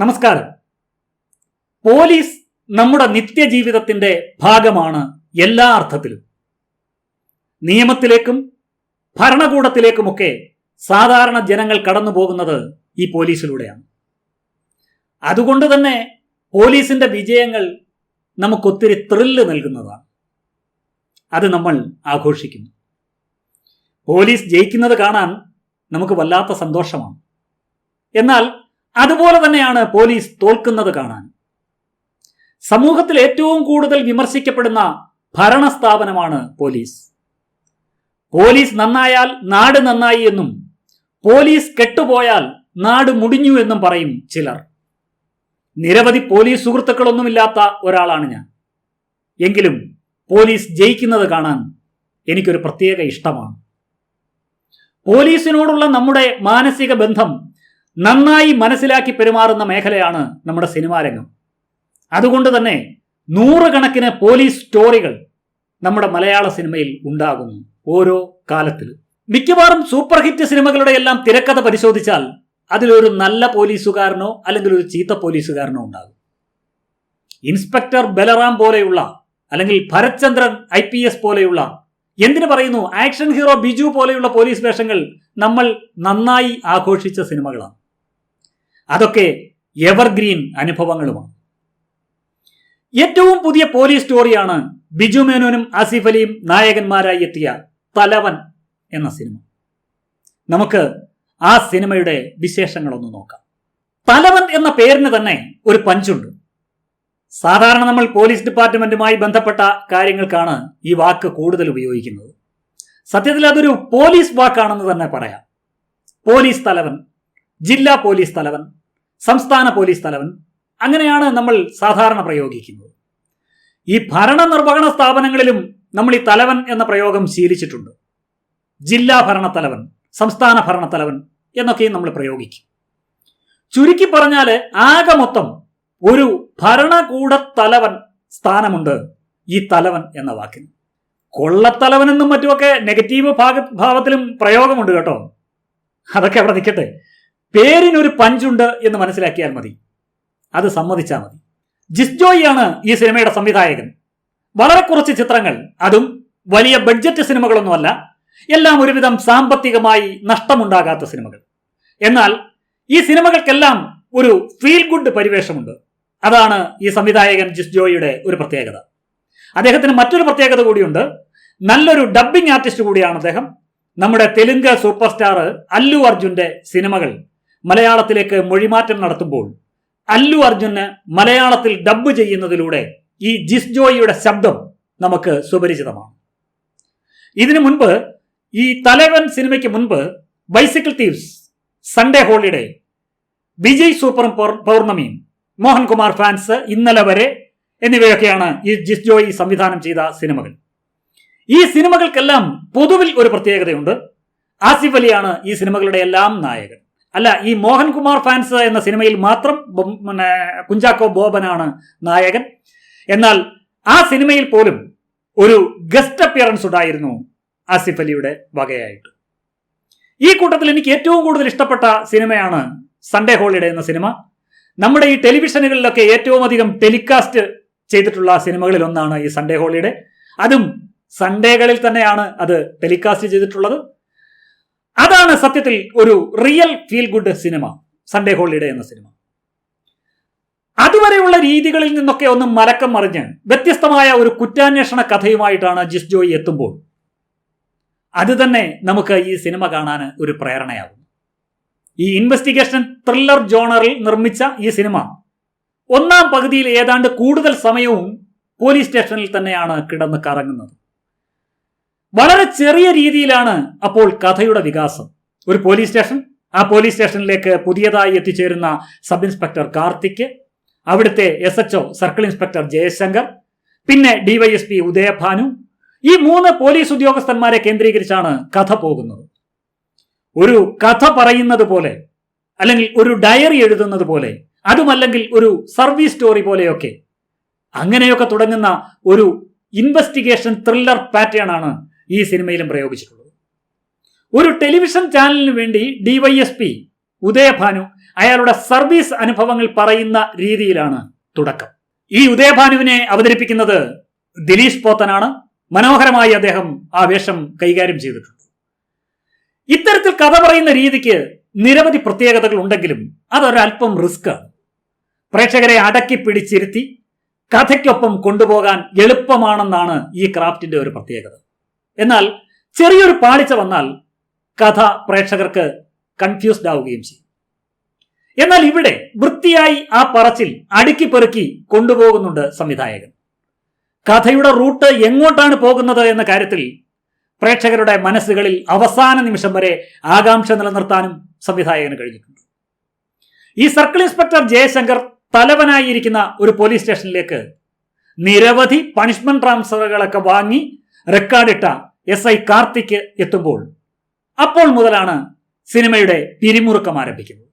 നമസ്കാരം. പോലീസ് നമ്മുടെ നിത്യജീവിതത്തിന്റെ ഭാഗമാണ് എല്ലാ അർത്ഥത്തിലും. നിയമത്തിലേക്കും ഭരണകൂടത്തിലേക്കുമൊക്കെ സാധാരണ ജനങ്ങൾ കടന്നു പോകുന്നത് ഈ പോലീസിലൂടെയാണ്. അതുകൊണ്ട് തന്നെ പോലീസിന്റെ വിജയങ്ങൾ നമുക്കൊത്തിരി ത്രില്ല് നൽകുന്നതാണ്. അത് നമ്മൾ ആഘോഷിക്കുന്നു. പോലീസ് ജയിക്കുന്നത് കാണാൻ നമുക്ക് വല്ലാത്ത സന്തോഷമാണ്. എന്നാൽ അതുപോലെ തന്നെയാണ് പോലീസ് തോൽക്കുന്നത് കാണാൻ. സമൂഹത്തിൽ ഏറ്റവും കൂടുതൽ വിമർശിക്കപ്പെടുന്ന ഭരണസ്ഥാപനമാണ് പോലീസ്. പോലീസ് നന്നായാൽ നാട് നന്നായി എന്നും പോലീസ് കെട്ടുപോയാൽ നാട് മുടിഞ്ഞു എന്നും പറയും ചിലർ. നിരവധി പോലീസ് സുഹൃത്തുക്കളൊന്നുമില്ലാത്ത ഒരാളാണ് ഞാൻ. എങ്കിലും പോലീസ് ജയിക്കുന്നത് കാണാൻ എനിക്കൊരു പ്രത്യേക ഇഷ്ടമാണ്. പോലീസിനോടുള്ള നമ്മുടെ മാനസിക ബന്ധം നന്നായി മനസ്സിലാക്കി പെരുമാറുന്ന മേഖലയാണ് നമ്മുടെ സിനിമാ രംഗം. അതുകൊണ്ട് തന്നെ നൂറുകണക്കിന് പോലീസ് സ്റ്റോറികൾ നമ്മുടെ മലയാള സിനിമയിൽ ഉണ്ടാകുന്നു ഓരോ കാലത്തിലും മിക്കവാറും സൂപ്പർ ഹിറ്റ് സിനിമകളുടെ എല്ലാം തിരക്കഥ പരിശോധിച്ചാൽ അതിലൊരു നല്ല പോലീസുകാരനോ അല്ലെങ്കിൽ ഒരു ചീത്ത പോലീസുകാരനോ ഉണ്ടാകും. ഇൻസ്പെക്ടർ ബലറാം പോലെയുള്ള അല്ലെങ്കിൽ ഭരത്ചന്ദ്രൻ ഐ പി എസ് പോലെയുള്ള എന്തിനു പറയുന്നു? ആക്ഷൻ ഹീറോ ബിജു പോലെയുള്ള പോലീസ് വേഷങ്ങൾ നമ്മൾ നന്നായി ആഘോഷിച്ച സിനിമകളാണ്. അതൊക്കെ എവർഗ്രീൻ അനുഭവങ്ങളുമാണ്. ഏറ്റവും പുതിയ പോലീസ് സ്റ്റോറിയാണ് ബിജു മേനോനും ആസിഫ് അലിയും നായകന്മാരായി എത്തിയ തലവൻ എന്ന സിനിമ. നമുക്ക് ആ സിനിമയുടെ വിശേഷങ്ങളൊന്ന് നോക്കാം. തലവൻ എന്ന പേരിന് തന്നെ ഒരു പഞ്ചുണ്ട്. സാധാരണ നമ്മൾ പോലീസ് ഡിപ്പാർട്ട്മെന്റുമായി ബന്ധപ്പെട്ട കാര്യങ്ങൾക്കാണ് ഈ വാക്ക് കൂടുതൽ ഉപയോഗിക്കുന്നത്. സത്യത്തിൽ അതൊരു പോലീസ് വാക്കാണെന്ന് തന്നെ പറയാം. പോലീസ് തലവൻ ജില്ലാ പോലീസ് തലവൻ സംസ്ഥാന പോലീസ് തലവൻ. അങ്ങനെയാണ് നമ്മൾ സാധാരണ പ്രയോഗിക്കുന്നത്. ഈ ഭരണ നിർവഹണ സ്ഥാപനങ്ങളിലും നമ്മൾ ഈ തലവൻ എന്ന പ്രയോഗം ശീലിച്ചിട്ടുണ്ട്. ജില്ലാ ഭരണത്തലവൻ സംസ്ഥാന ഭരണത്തലവൻ എന്നൊക്കെയും നമ്മൾ പ്രയോഗിക്കും. ചുരുക്കി പറഞ്ഞാൽ ആകെ മൊത്തം ഒരു ഭരണകൂട തലവൻ സ്ഥാനമുണ്ട് ഈ തലവൻ എന്ന വാക്കിന്. കൊള്ളത്തലവനെന്നും മറ്റുമൊക്കെ നെഗറ്റീവ് ഭാഗ ഭാവത്തിലും പ്രയോഗമുണ്ട് കേട്ടോ. അതൊക്കെ അവിടെ നിൽക്കട്ടെ. പേരിനൊരു പഞ്ചുണ്ട് എന്ന് മനസ്സിലാക്കിയാൽ മതി. അത് സമ്മതിച്ചാൽ മതി. ജിസ്ജോയിയാണ് ഈ സിനിമയുടെ സംവിധായകൻ. വളരെ കുറച്ച് ചിത്രങ്ങൾ അതും വലിയ ബഡ്ജറ്റ് സിനിമകളൊന്നുമല്ല എല്ലാം ഒരുവിധം സാമ്പത്തികമായി നഷ്ടമുണ്ടാകാത്ത സിനിമകൾ. എന്നാൽ ഈ സിനിമകൾക്കെല്ലാം ഒരു ഫീൽ ഗുഡ് പരിവേഷമുണ്ട്. അതാണ് ഈ സംവിധായകൻ ജിസ്ജോയിയുടെ ഒരു പ്രത്യേകത. അദ്ദേഹത്തിന് മറ്റൊരു പ്രത്യേകത കൂടിയുണ്ട്. നല്ലൊരു ഡബ്ബിംഗ് ആർട്ടിസ്റ്റ് കൂടിയാണ് അദ്ദേഹം. നമ്മുടെ തെലുങ്ക് സൂപ്പർ സ്റ്റാർ അല്ലു അർജുന്റെ സിനിമകൾ മലയാളത്തിലേക്ക് മൊഴിമാറ്റം നടത്തുമ്പോൾ അല്ലു അർജുന് മലയാളത്തിൽ ഡബ് ചെയ്യുന്നതിലൂടെ ഈ ജിസ്ജോയിയുടെ ശബ്ദം നമുക്ക് സുപരിചിതമാണ്. ഇതിനു മുൻപ് ഈ തലവൻ സിനിമയ്ക്ക് മുൻപ് bicycle thieves Sunday holiday Vijay സൂപ്പറും പൗർണമിയും മോഹൻകുമാർ ഫാൻസ് ഇന്നലെ വരെ എന്നിവയൊക്കെയാണ് ഈ ജിസ്ജോയി സംവിധാനം ചെയ്ത സിനിമകൾ. ഈ സിനിമകൾക്കെല്ലാം പൊതുവിൽ ഒരു പ്രത്യേകതയുണ്ട്. ആസിഫ് അലിയാണ് ഈ സിനിമകളുടെ എല്ലാം നായകൻ. അല്ല ഈ മോഹൻകുമാർ ഫാൻസ് എന്ന സിനിമയിൽ മാത്രം പിന്നെ കുഞ്ചാക്കോ ബോബനാണ് നായകൻ. എന്നാൽ ആ സിനിമയിൽ പോലും ഒരു ഗസ്റ്റ് അപ്പിയറൻസ് ഉണ്ടായിരുന്നു ആസിഫ് അലിയുടെ വകയായിട്ട്. ഈ കൂട്ടത്തിൽ എനിക്ക് ഏറ്റവും കൂടുതൽ ഇഷ്ടപ്പെട്ട സിനിമയാണ് സൺഡേ ഹോളിഡേ എന്ന സിനിമ. നമ്മുടെ ഈ ടെലിവിഷനുകളിലൊക്കെ ഏറ്റവും അധികം ടെലികാസ്റ്റ് ചെയ്തിട്ടുള്ള സിനിമകളിൽ ഒന്നാണ് ഈ സൺഡേ ഹോളിഡേ അതും സൺഡേകളിൽ തന്നെയാണ് അത് ടെലികാസ്റ്റ് ചെയ്തിട്ടുള്ളത്. അതാണ് സത്യത്തിൽ ഒരു real feel good cinema Sunday holiday എന്ന സിനിമ അതുവരെയുള്ള രീതികളിൽ നിന്നൊക്കെ ഒന്ന് മലക്കം മറിഞ്ഞ് വ്യത്യസ്തമായ ഒരു കുറ്റാന്വേഷണ കഥയുമായിട്ടാണ് ജിസ് ജോയി എത്തുമ്പോൾ അത് തന്നെ നമുക്ക് ഈ സിനിമ കാണാൻ ഒരു പ്രേരണയാകും ഈ ഇൻവെസ്റ്റിഗേഷൻ ത്രില്ലർ ജോണറിൽ നിർമ്മിച്ച ഈ സിനിമ ഒന്നാം പകുതിയിൽ ഏതാണ്ട് കൂടുതൽ സമയവും പോലീസ് സ്റ്റേഷനിൽ തന്നെയാണ് കിടന്ന് കറങ്ങുന്നത്. വളരെ ചെറിയ രീതിയിലാണ് അപ്പോൾ കഥയുടെ വികാസം. ഒരു പോലീസ് സ്റ്റേഷൻ ആ പോലീസ് സ്റ്റേഷനിലേക്ക് പുതിയതായി എത്തിച്ചേരുന്ന സബ് ഇൻസ്പെക്ടർ കാർത്തിക് അവിടുത്തെ S H circle inspector Jayashankar പിന്നെ ഡിവൈഎസ്പി ഉദയഭാനു ഈ മൂന്ന് പോലീസ് ഉദ്യോഗസ്ഥന്മാരെ കേന്ദ്രീകരിച്ചാണ് കഥ പോകുന്നത്. ഒരു കഥ പറയുന്നത് പോലെ അല്ലെങ്കിൽ ഒരു ഡയറി എഴുതുന്നത് പോലെ അതുമല്ലെങ്കിൽ ഒരു സർവീസ് സ്റ്റോറി പോലെയൊക്കെ അങ്ങനെയൊക്കെ തുടങ്ങുന്ന ഒരു ഇൻവെസ്റ്റിഗേഷൻ ത്രില്ലർ പാറ്റേൺ ആണ് ഈ സിനിമയിലും പ്രയോഗിച്ചിട്ടുള്ളത്. ഒരു ടെലിവിഷൻ ചാനലിന് വേണ്ടി D Y S P Udayabhanu അയാളുടെ സർവീസ് അനുഭവങ്ങൾ പറയുന്ന രീതിയിലാണ് തുടക്കം. ഈ ഉദയഭാനുവിനെ അവതരിപ്പിക്കുന്നത് ദിലീഷ് പോത്തനാണ്. മനോഹരമായി അദ്ദേഹം ആ വേഷം കൈകാര്യം ചെയ്തിട്ടുണ്ട്. ഇത്തരത്തിൽ കഥ പറയുന്ന രീതിക്ക് നിരവധി പ്രത്യേകതകൾ ഉണ്ടെങ്കിലും അതൊരല്പം റിസ്ക് പ്രേക്ഷകരെ അടക്കി പിടിച്ചിരുത്തി കഥയ്ക്കൊപ്പം കൊണ്ടുപോകാൻ എളുപ്പമാണെന്നാണ് ഈ ക്രാഫ്റ്റിന്റെ ഒരു പ്രത്യേകത. എന്നാൽ ചെറിയൊരു പാളിച്ച വന്നാൽ കഥ പ്രേക്ഷകർക്ക് കൺഫ്യൂസ്ഡ് ആവുകയും ചെയ്യും. എന്നാൽ ഇവിടെ വൃത്തിയായി ആ പറച്ചിൽ അടുക്കി പെറുക്കി കൊണ്ടുപോകുന്നുണ്ട് സംവിധായകൻ. കഥയുടെ റൂട്ട് എങ്ങോട്ടാണ് പോകുന്നത് എന്ന കാര്യത്തിൽ പ്രേക്ഷകരുടെ മനസ്സുകളിൽ അവസാന നിമിഷം വരെ ആകാംക്ഷ നിലനിർത്താനും സംവിധായകന് കഴിഞ്ഞിട്ടുണ്ട്. ഈ സർക്കിൾ ഇൻസ്പെക്ടർ ജയശങ്കർ തലവനായിരിക്കുന്ന ഒരു പോലീസ് സ്റ്റേഷനിലേക്ക് നിരവധി പണിഷ്മെന്റ് ട്രാൻസ്ഫറുകളൊക്കെ വാങ്ങി റെക്കോർഡിട്ട എസ് ഐ കാർത്തിക് എത്തുമ്പോൾ അപ്പോൾ മുതലാണ് സിനിമയുടെ പിരിമുറുക്കം ആരംഭിക്കുന്നത്.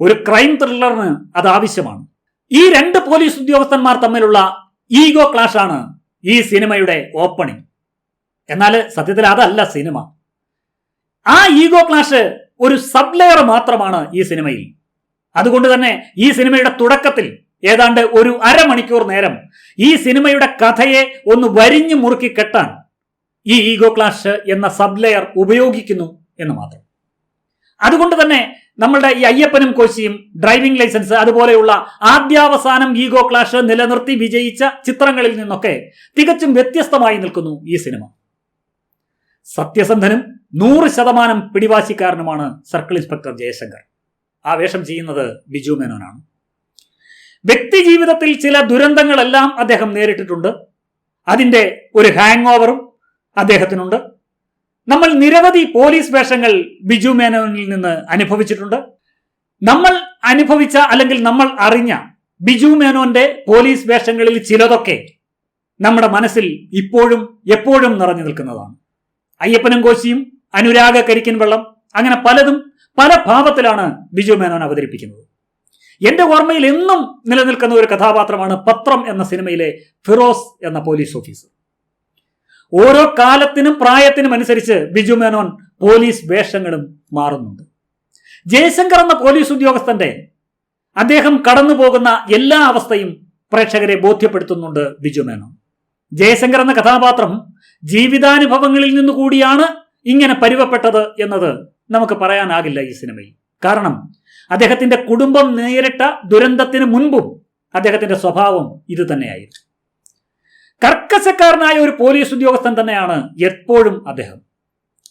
ഒരു ക്രൈം ത്രില്ലറിന് അത് ആവശ്യമാണ്. ഈ രണ്ട് പോലീസ് ഉദ്യോഗസ്ഥന്മാർ തമ്മിലുള്ള ഈഗോ ക്ലാഷ് ആണ് ഈ സിനിമയുടെ ഓപ്പണിംഗ് എന്നാൽ സത്യത്തിൽ അതല്ല സിനിമ. ആ ഈഗോ ക്ലാഷ് ഒരു സബ് ലെയർ മാത്രമാണ് ഈ സിനിമയിൽ. അതുകൊണ്ട് തന്നെ ഈ സിനിമയുടെ തുടക്കത്തിൽ ഏതാണ്ട് ഒരു അരമണിക്കൂർ നേരം ഈ സിനിമയുടെ കഥയെ ഒന്ന് വരിഞ്ഞു മുറുക്കി കെട്ടാൻ ഈ ഈഗോ ക്ലാഷ് എന്ന സബ് ലെയർ ഉപയോഗിക്കുന്നു എന്ന് മാത്രം. അതുകൊണ്ട് തന്നെ നമ്മളുടെ ഈ അയ്യപ്പനും കോശിയും ഡ്രൈവിംഗ് ലൈസൻസ് അതുപോലെയുള്ള ആദ്യാവസാനം ഈഗോ ക്ലാഷ് നിലനിർത്തി വിജയിച്ച ചിത്രങ്ങളിൽ നിന്നൊക്കെ തികച്ചും വ്യത്യസ്തമായി നിൽക്കുന്നു ഈ സിനിമ. സത്യസന്ധനും നൂറ് ശതമാനം പിടിവാശിക്കാരനുമാണ് സർക്കിൾ ഇൻസ്പെക്ടർ ജയശങ്കർ. ആ വേഷം ചെയ്യുന്നത് ബിജു മേനോനാണ്. വ്യക്തി ജീവിതത്തിൽ ചില ദുരന്തങ്ങളെല്ലാം അദ്ദേഹം നേരിട്ടിട്ടുണ്ട്. അതിന്റെ ഒരു ഹാങ് ഓവറും അദ്ദേഹത്തിനുണ്ട്. നമ്മൾ നിരവധി പോലീസ് വേഷങ്ങൾ ബിജു മേനോനിൽ നിന്ന് അനുഭവിച്ചിട്ടുണ്ട്. നമ്മൾ അനുഭവിച്ച അല്ലെങ്കിൽ നമ്മൾ അറിഞ്ഞ ബിജു മേനോന്റെ പോലീസ് വേഷങ്ങളിൽ ചിലതൊക്കെ നമ്മുടെ മനസ്സിൽ ഇപ്പോഴും എപ്പോഴും നിറഞ്ഞു നിൽക്കുന്നതാണ്. അയ്യപ്പനും കോശിയും അനുരാഗ കരിക്കൻ വെള്ളം അങ്ങനെ പലതും പല ഭാവത്തിലാണ് ബിജു മേനോൻ അവതരിപ്പിക്കുന്നത്. എന്റെ ഓർമ്മയിൽ എന്നും നിലനിൽക്കുന്ന ഒരു കഥാപാത്രമാണ് പത്രം എന്ന സിനിമയിലെ ഫിറോസ് എന്ന പോലീസ് ഓഫീസർ. ഓരോ കാലത്തിനും പ്രായത്തിനും അനുസരിച്ച് ബിജു മേനോൻ പോലീസ് വേഷങ്ങളും മാറുന്നുണ്ട്. ജയശങ്കർ എന്ന പോലീസ് ഉദ്യോഗസ്ഥന്റെ അദ്ദേഹം കടന്നു പോകുന്ന എല്ലാ അവസ്ഥയും പ്രേക്ഷകരെ ബോധ്യപ്പെടുത്തുന്നുണ്ട് ബിജു മേനോൻ. ജയശങ്കർ എന്ന കഥാപാത്രം ജീവിതാനുഭവങ്ങളിൽ നിന്നു കൂടിയാണ് ഇങ്ങനെ പരുവപ്പെട്ടത് എന്നത് നമുക്ക് പറയാനാകില്ല ഈ സിനിമയിൽ. കാരണം അദ്ദേഹത്തിന്റെ കുടുംബം നേരിട്ട ദുരന്തത്തിന് മുൻപും അദ്ദേഹത്തിന്റെ സ്വഭാവം ഇത് തന്നെയായിരുന്നു കർക്കശക്കാരനായ ഒരു പോലീസ് ഉദ്യോഗസ്ഥൻ തന്നെയാണ് എപ്പോഴും അദ്ദേഹം.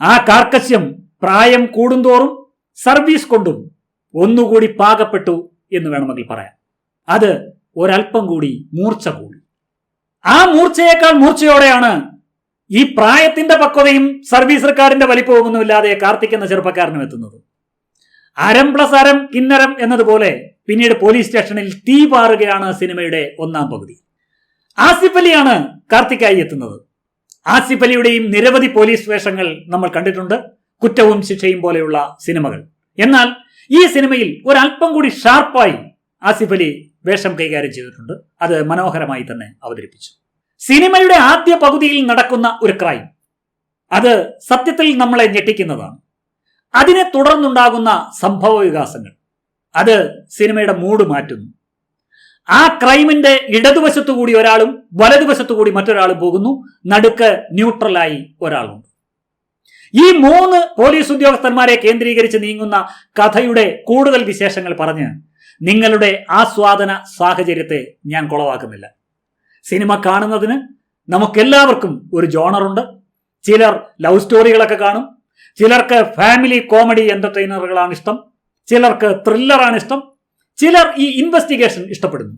ആ കാർക്കശ്യം പ്രായം കൂടുന്തോറും സർവീസ് കൊണ്ടും ഒന്നുകൂടി പാകപ്പെട്ടു എന്ന് വേണമെങ്കിൽ പറയാം. അത് ഒരൽപ്പം കൂടി മൂർച്ച കൂടി. ആ മൂർച്ചയേക്കാൾ മൂർച്ചയോടെയാണ് ഈ പ്രായത്തിന്റെ പക്വതയും സർവീസ് റെക്കാർഡിന്റെ വലിപ്പമൊന്നുമില്ലാതെ കാർത്തിക് എന്ന ചെറുപ്പക്കാരനും എത്തുന്നത്. അരം പ്ലസ് അരം കിന്നരം എന്നതുപോലെ പിന്നീട് പോലീസ് സ്റ്റേഷനിൽ തീ പാറുകയാണ് സിനിമയുടെ ഒന്നാം പകുതി. ആസിഫ് അലിയാണ് കാർത്തിക്കായി എത്തുന്നത്. ആസിഫ് അലിയുടെയും നിരവധി പോലീസ് വേഷങ്ങൾ നമ്മൾ കണ്ടിട്ടുണ്ട്. കുറ്റവും ശിക്ഷയും പോലെയുള്ള സിനിമകൾ. എന്നാൽ ഈ സിനിമയിൽ ഒരല്പം കൂടി ഷാർപ്പായി ആസിഫ് അലി വേഷം കൈകാര്യം ചെയ്തിട്ടുണ്ട്. അത് മനോഹരമായി തന്നെ അവതരിപ്പിച്ചു. സിനിമയുടെ ആദ്യ പകുതിയിൽ നടക്കുന്ന ഒരു ക്രൈം. അത് സത്യത്തിൽ നമ്മളെ ഞെട്ടിക്കുന്നതാണ്. അതിനെ തുടർന്നുണ്ടാകുന്ന സംഭവ വികാസങ്ങൾ അത് സിനിമയുടെ മൂഡ് മാറ്റുന്നു. ആ ക്രൈമിന്റെ ഇടതുവശത്തു കൂടി ഒരാളും വലതുവശത്തു കൂടി പോകുന്നു. നടുക്ക് ന്യൂട്രലായി ഒരാളുണ്ട് ഈ മൂന്ന് പോലീസ് ഉദ്യോഗസ്ഥന്മാരെ കേന്ദ്രീകരിച്ച് നീങ്ങുന്ന കഥയുടെ കൂടുതൽ വിശേഷങ്ങൾ പറഞ്ഞ് നിങ്ങളുടെ ആസ്വാദന സാഹചര്യത്തെ ഞാൻ കുളവാക്കുന്നില്ല. സിനിമ കാണുന്നതിന് നമുക്കെല്ലാവർക്കും ഒരു ജോണറുണ്ട്. ചിലർ ലവ് സ്റ്റോറികളൊക്കെ കാണും. ചിലർക്ക് ഫാമിലി കോമഡി എന്റർടൈനറുകളാണ് ഇഷ്ടം. ചിലർക്ക് ത്രില്ലറാണ് ഇഷ്ടം. ചിലർ ഈ ഇൻവെസ്റ്റിഗേഷൻ ഇഷ്ടപ്പെടുന്നു.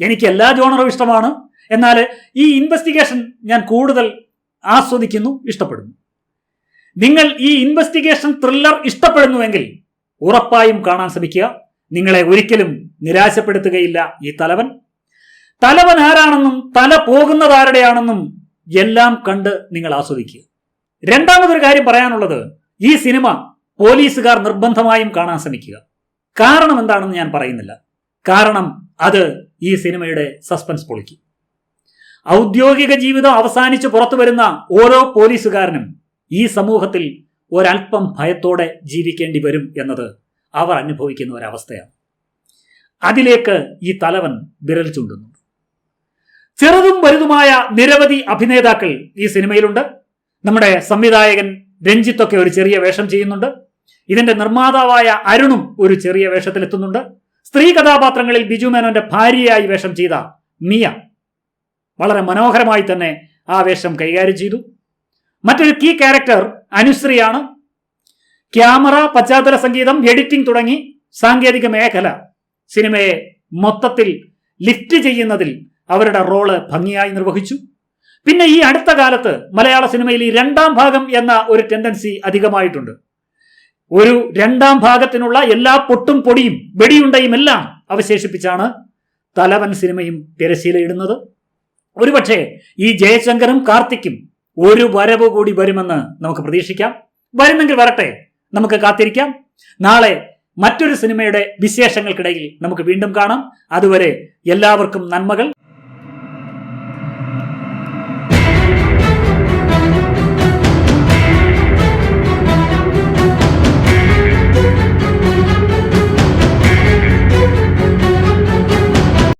എനിക്ക് എല്ലാ ജോണറും ഇഷ്ടമാണ്. എന്നാൽ ഈ ഇൻവെസ്റ്റിഗേഷൻ ഞാൻ കൂടുതൽ ആസ്വദിക്കുന്നു ഇഷ്ടപ്പെടുന്നു. നിങ്ങൾ ഈ ഇൻവെസ്റ്റിഗേഷൻ ത്രില്ലർ ഇഷ്ടപ്പെടുന്നുവെങ്കിൽ ഉറപ്പായും കാണാൻ ശ്രമിക്കുക. നിങ്ങളെ ഒരിക്കലും നിരാശപ്പെടുത്തുകയില്ല ഈ തലവൻ. തലവൻ ആരാണെന്നും തല പോകുന്നതാരുടെയാണെന്നും എല്ലാം കണ്ട് നിങ്ങൾ ആസ്വദിക്കുക. രണ്ടാമതൊരു കാര്യം പറയാനുള്ളത് ഈ സിനിമ പോലീസുകാർ നിർബന്ധമായും കാണാൻ ശ്രമിക്കുക. കാരണം എന്താണെന്ന് ഞാൻ പറയുന്നില്ല. കാരണം അത് ഈ സിനിമയുടെ സസ്പെൻസ് പൊളിക്കും. ഔദ്യോഗിക ജീവിതം അവസാനിച്ച് പുറത്തു വരുന്ന ഓരോ പോലീസുകാരനും ഈ സമൂഹത്തിൽ ഒരല്പം ഭയത്തോടെ ജീവിക്കേണ്ടി വരും എന്നത് അവർ അനുഭവിക്കുന്ന ഒരവസ്ഥയാണ്. അതിലേക്ക് ഈ തലവൻ വിരൽ ചൂണ്ടുന്നു. ചെറുതും വലുതുമായ നിരവധി അഭിനേതാക്കൾ ഈ സിനിമയിലുണ്ട്. നമ്മുടെ സംവിധായകൻ രഞ്ജിത്തൊക്കെ ഒരു ചെറിയ വേഷം ചെയ്യുന്നുണ്ട്. ഇതിന്റെ നിർമ്മാതാവായ അരുണും ഒരു ചെറിയ വേഷത്തിലെത്തുന്നുണ്ട്. സ്ത്രീ കഥാപാത്രങ്ങളിൽ ബിജു മേനോന്റെ ഭാര്യയായി വേഷം ചെയ്ത മിയ വളരെ മനോഹരമായി തന്നെ ആ വേഷം കൈകാര്യം ചെയ്തു. മറ്റൊരു കീ ക്യാരക്ടർ അനുശ്രീയാണ്. ക്യാമറ പശ്ചാത്തല സംഗീതം എഡിറ്റിംഗ് തുടങ്ങി സാങ്കേതിക മേഖല സിനിമയെ മൊത്തത്തിൽ ലിഫ്റ്റ് ചെയ്യുന്നതിൽ അവരുടെ റോൾ ഭംഗിയായി നിർവഹിച്ചു. പിന്നെ ഈ അടുത്ത കാലത്ത് മലയാള സിനിമയിൽ ഈ രണ്ടാം ഭാഗം എന്ന ഒരു ടെൻഡൻസി അധികമായിട്ടുണ്ട്. ഒരു രണ്ടാം ഭാഗത്തിനുള്ള എല്ലാ പൊട്ടും പൊടിയും വെടിയുണ്ടയും എല്ലാം അവശേഷിപ്പിച്ചാണ് തലവൻ സിനിമയും തിരശീലയിടുന്നത് ഒരുപക്ഷെ ഈ ജയശങ്കറും കാർത്തിക്കും ഒരു വരവ് കൂടി വരുമെന്ന് നമുക്ക് പ്രതീക്ഷിക്കാം. വരുന്നെങ്കിൽ വരട്ടെ നമുക്ക് കാത്തിരിക്കാം. നാളെ മറ്റൊരു സിനിമയുടെ വിശേഷങ്ങൾക്കിടയിൽ നമുക്ക് വീണ്ടും കാണാം. അതുവരെ എല്ലാവർക്കും നന്മകൾ.